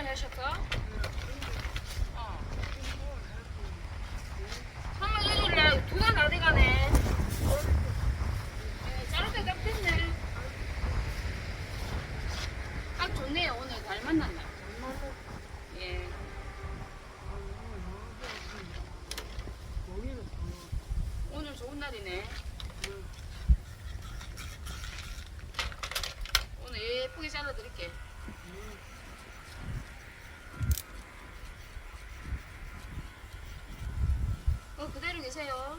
1일날 입원하셨어? 어. 3월 1일날 두달 어디 가네? 네, 만났나? 예. 좋은 날이네. 오늘 예쁘게 잘라드릴게. 어, 그대로 계세요.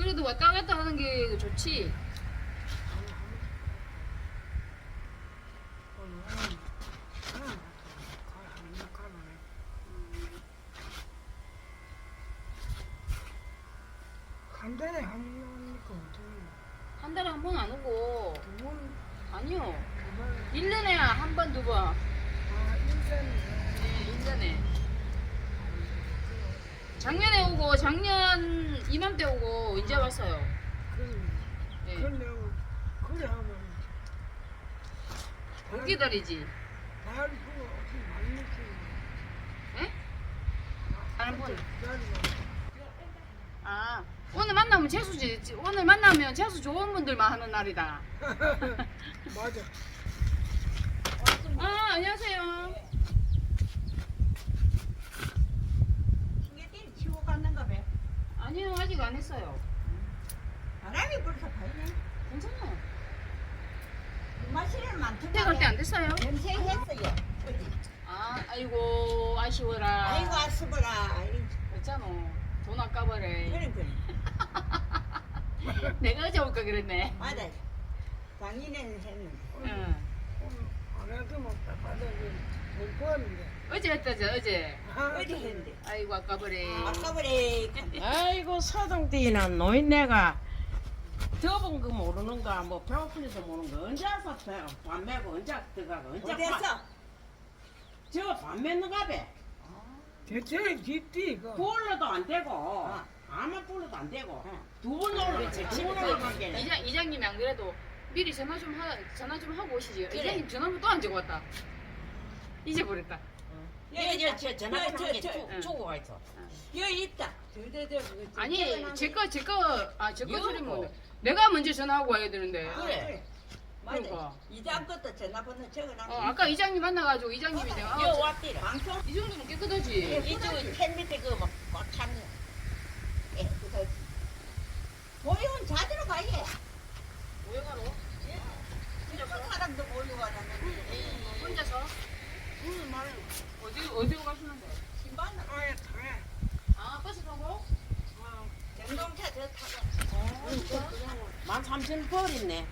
그래도 왔다 갔다 하는 게 좋지. 한 달에 한 번이니까 어떻게 한 달에 한 번 안 오고. 두 번, 아니요. 두 번, 1년에 한 번, 두 번. 아, 일년에 네, 1년에. 작년에 오고, 작년 이맘때 오고, 이제 왔어요. 그래, 네. 그래, 그래 하면 못 기다리지. 날 그거 어떻게 많이 먹지? 예? 다른 분. 아, 오늘 만나면 재수지. 오늘 만나면 재수 좋은 분들만 하는 날이다. 맞아. 아, 안녕하세요. 신경질 치고 갔는가 봐. 아니요, 아직 안 했어요. 바람이 불어서 가네. 괜찮아요. 마시는 많던가. 그때 갈때 안 됐어요. 염색했어요. 아, 아이고, 아쉬워라. 아이고. 아이고, 그랬잖아. 돈 아까워래. 그래 그래. 내가 어제 올까 그랬네. 맞아. 당연히는 했는데. 응. 안 해도 먹다 받아들 될 거는데. 어제 했다지, 어제. 어디 했는데. 아이고, 아까워래. 아까버래. 아이고 서동띠는 노인네가 더운 거 모르는가 뭐 배고픈지도 모르는 거 언제 와서 배- 밥 메고 언제 들어가고 언제 어디서? 저거 밥 맺는가 배 대체 뒷뒤 이거. 불러도 안 되고 아마 불러도 안 되고 두 번 올라가지 두번 올라간 게 이장, 이장님이 안 그래도 미리 전화 좀 하, 전화 좀 하고 오시지. 그래. 이장님 전화번호 또 안 적어 왔다. 잊어버렸다. 여기 있다. 저 전화번호 저, 한개 저, 응. 주고 가 있어 여기 있다. 저저저 아니, 제 거, 제 거, 아, 제거 이거 소리면 뭐. 내가 먼저 전화하고 와야 되는데. 그래. 맞아. 그러니까. 이장 것도 전화번호 적어놔. 어, 아까 이장님 만나가지고 이장님이 내가 아, 여 왔디라 방송 이 정도면 깨끗하지. 이쪽에 캔 밑에 그막꽉 찼네 깨끗하지. 모임은 자주로 가게. 모여가로 일본 사람도 모여가라는데. 혼자서 무슨 말이야? 어디 어디로 가시는데? 신발은 아예 당해. 아 버스 타고? 전동차 저 타고. 벌 있네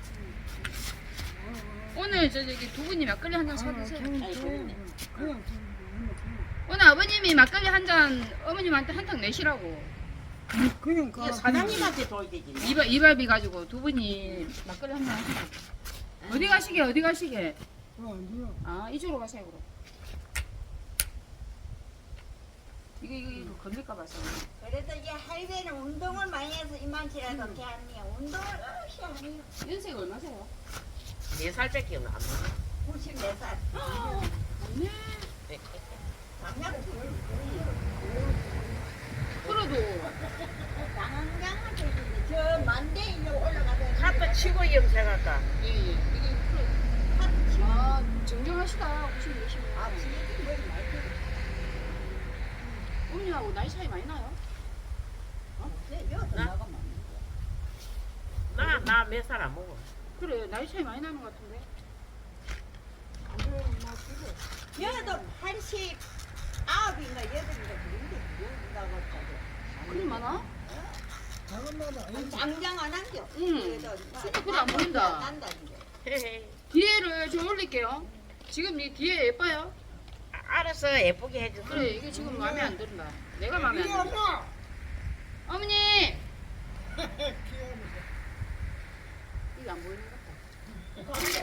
오늘 저 저기 두 분이 막걸리 한 잔 사드세요. 아이, 오늘 아버님이 막걸리 한 잔 어머님한테 한탕 내시라고. 그냥 이거 사장님한테 줘야 되지. 이발 이발비 가지고 두 분이 막걸리 한 잔 하시고. 어디 가시게 어디 가시게? 어. 아 이쪽으로 가세요 그럼. 이거 이거 이거 걸릴까 봐서. 그래도 이제 할배는 운동을 많이 해서 이만치라도 개합니다. 운동을 어시 하니 연세가 얼마세요? 네 살 밖에 안 나. 94살. 네. 남자고 그래도 당장한테 있는데 저 만대 일로 올라가서 카페 치고 염색할까? 예예 이게 그래. 아 정정하시다 90 60. 아 지금 머리 많이 들어. 언니하고 나이 차이 많이 나요? 여기서 나? 나가면 나 나 몇 살 안 먹어. 그래 나이 차이 많이 나는 것 같은데. 여도 89인가 8인가 그런데 여기다가 그리 많아? 작은 나라 아니지. 장장 안 한겨. 응. 그래 안 보인다. 난다는데. 헤헤. 뒤에를 좀 올릴게요. 지금 이 뒤에 예뻐요? 아, 알았어 예쁘게 해줘. 그래 이게 지금 마음에 안 든다. 내가 마음에 안 든다. 어머니 귀여워. 이게 안 보이는 것 같다.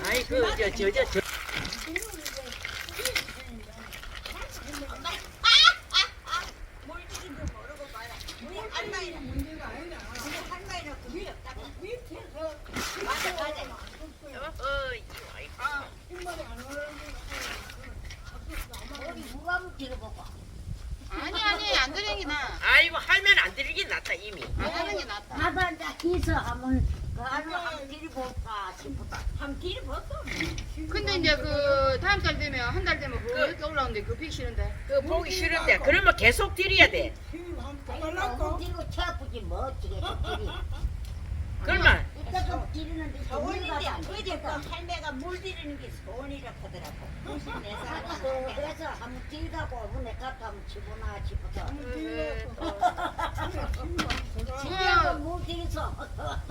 아이 그저저저 안 나. 아이고 할면 안 들리긴 낫다 이미. 안 하는 게 낫다. 나도 이제 해서 한번 그 뒤를 볼까 싶었다. 한 뒤를 봤어. 근데 이제 그 다음 달 되면 한 달 되면 그거 이렇게 올라오는데 그거 피기 싫은데. 그 보기 싫은데 그러면 계속 드려야 돼. 힘 한번 너무. 뒤로 채 아프지 멋지게 뒤리. 그러면 이따 좀 뒤리는데 소원인데 어제 그 할매가 물 뒤리는 게 소원이라 하더라고. 94살. 그래서 한번 뒤가고 문에 갖다 한번 집어놔 싶어서. 그거 물 뒤에서.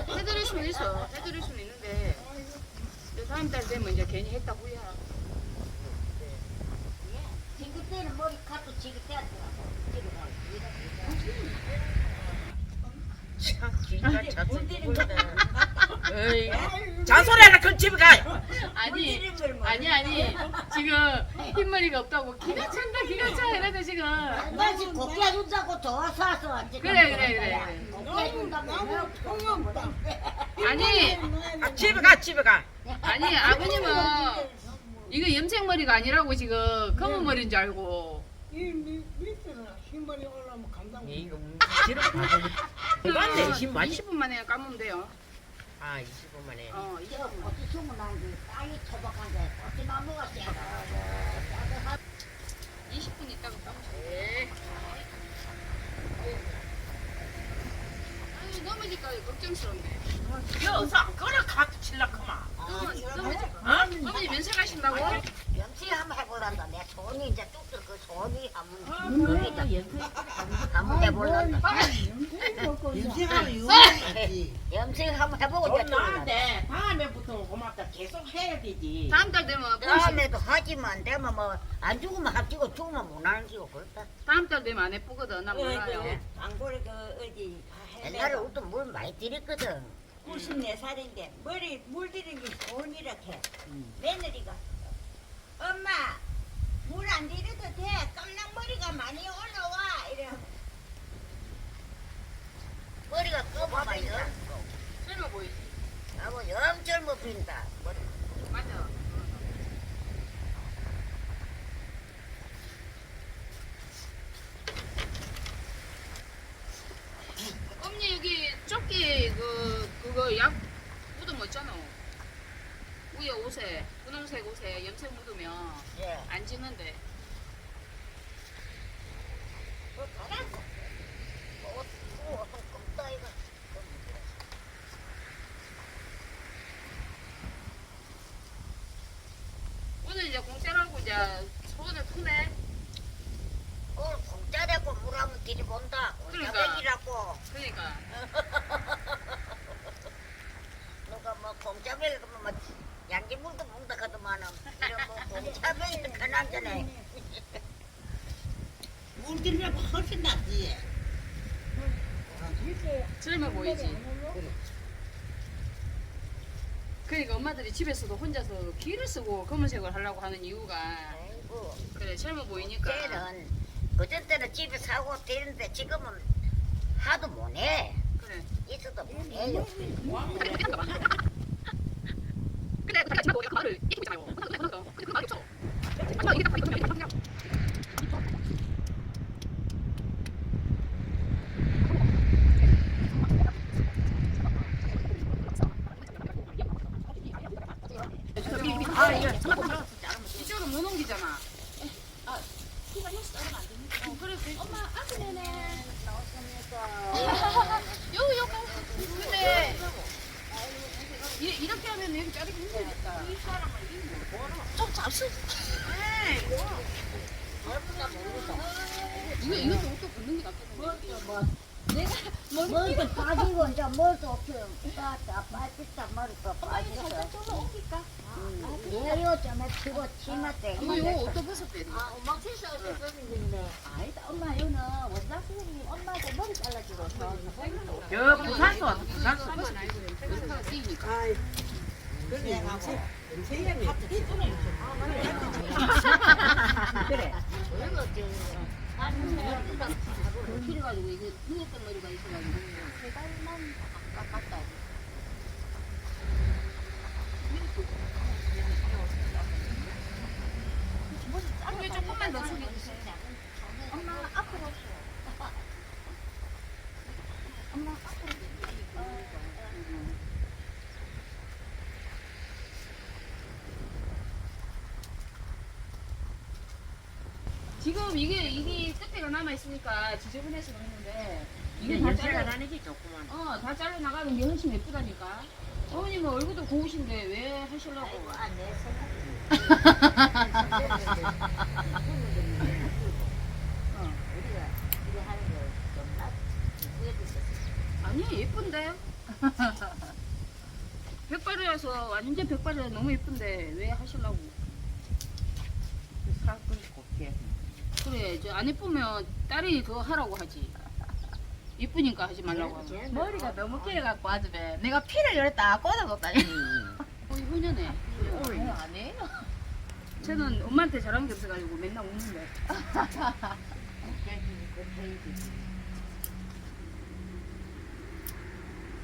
해드릴 수는 있어. 해드릴 수는 있는데. 근데 다음 달 되면 이제 괜히 했다 후야. 지금 때는 머리 카도 가고. 참 거. 어이. 잔소리하라 그럼 집에 가. 아니 뭐. 아니 아니 지금 흰머리가 없다고 기가 찬다 기가 차 이래도 지금. 다시 곱게 준다고 도와서 이제 그래, 그래, 그래. 곱게 준다고 통영다. 아니 아, 집에 가 집에 가. 아니 아버님은 이거 염색머리가 아니라고 지금 검은 머리인 줄 알고. 이 밑- 밑에는 흰머리 올라오면 간다고. 이거 지름 가고. 맞네 힘 많이. 20분 만에 감으면 돼요. 아 20분 만에. 어, 저 20분. 고추 주문한 게 땅이 토박한데 고추나무가 세다고 20분 있다가 감으세요. 예. 넘어질까 걱정스럽네. 여기서 안 걸어 카드 칠라 그만. 넘어질까? 어머니 면세 가신다고? 염치 한번 해보란다 내 손이 이제 뚝뚝 그 손이 한번 물리다 한번 해보란다 염치 한번 해보고 좀 이제 또 나은데 다음에부터 고맙다 계속 해야 되지. 다음 달 되면 봄 시- 다음에도 하지만 안 되면 뭐 안 죽으면 합치고 죽으면 못 하는 기고 그렇다 다음 달 되면 안 예쁘거든. 나 몰라요. 안고리 그 어디 옛날에 우리도 물 많이 들였거든. 94살인데 머리 물 들인 게 손이라 해 며느리가 엄마 물 안 들여도 돼 깜랑머리가 많이 올라와 이래 머리가 검어 많이 나. 젊어 보이지? 나고 영 젊어 보인다. 머리. 맞아. 언니 여기 조끼 그 그거 약 묻은 거 있잖아. 위에 옷에 분홍색 옷에 염색 묻으면 예. 안 지는데. 뭐. 뭐 옷, 뭐. 오늘 이제 공짜라고 이제 소원을 푸네. 오늘 공짜 되고 물 한번 들이 본다. 그러니까. 공짜백이라고. 그러니까 누가 뭐 공짜백이 그러면 뭐 양지물도 먹다 가더만은 이런 뭐 공짜백이는 가 난잖아. 물 들이면 훨씬 낫지 젊어 보이지. 그러니까 엄마들이 집에서도 혼자서 기를 쓰고 검은색을 하려고 하는 이유가 아이고 그래 젊어 보이니까. 때는 그전 때는 집에 사고 되는데 지금은 하도 못해 그래. 있어도 못해요 그래 그런가 봐. 근데 그 집에 보니까 말을 입고 있잖아요. 근데 그 말이 없어. 아마 이게 딱 이거 그냥 아. 아, 엄마 이, 이렇게 하면 여기 자르기 힘들겠다. 좀 잡수. 이거 이것도 옷도 걷는 게 낫겠네. 머리도 빠지고 이제 머리도 없어요. 빠다. 빠졌다. 머리도 빠졌어 내려 좀 치고 치마 때 이거 이거 옷도 벗었대. 아 엄마 실수 없었는데 아니다 엄마 여기는 원장 선생님 엄마도 머리 잘라주고 저 부산서 왔어 부산서 사만 알고 연타가 쓰이니까. 아이 그래 세연 이 그래 그래가지고 이거 누웠던 머리가 있어가지고 세 달만 깎았다. 이게 조금만 더 숙여주세요. 엄마 앞으로. 엄마 앞으로. 지금 이게 이게 끝에가 남아 있으니까 지저분해서 그랬는데 이게 다 연세가 잘라- 나는지 조그만 어, 다 잘라 나가는 게 훨씬 예쁘다니까. 어머님은 얼굴도 고우신데 왜 하시려고? 이거 하는 거좀 낫. 아니 예쁜데. 백발이라서 완전 백발이라 너무 예쁜데 왜 하시려고? 살끈 곱게 그래, 저안 예쁘면 딸이 그거 하라고 하지. 예쁘니까 하지 말라고 하지. 머리가 너무 길어갖고 아주 배. 내가 피를 열다 꽂아뒀다니. 어, 이분이네. 안 해요. 쟤는 엄마한테 잘한 게 없어가지고 맨날 웃는데.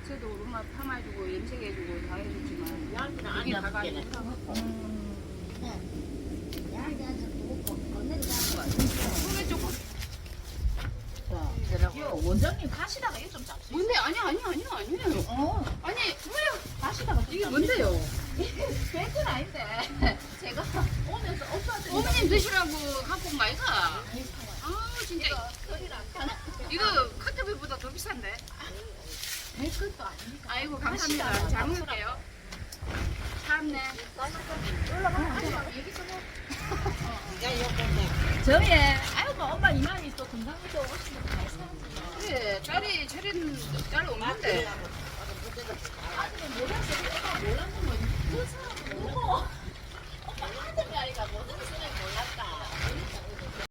쟤도 우리 엄마 파마해주고 염색해주고 다 해줬지만 이게 다가 조금 요 원장님 가시다가 이거 좀 잡수 뭔데 아니야 아니야 아니야 아니에요 어 아니 뭐야 가시다가 좀 이게. 뭔데요 벤츠는 아닌데 제가 오면서 오빠들 어머님 드시라고 갖고 온 마이가 아 진짜 이거 카트비보다 더 비싼데 될 것도 아니니까 아이고 감사합니다 잘 먹을게요 저희 아유 뭐 엄마 이만희 또 있어야지 그래 딸이 차린 딸 없는데. 아직은 몰랐어 몰랐는 뭐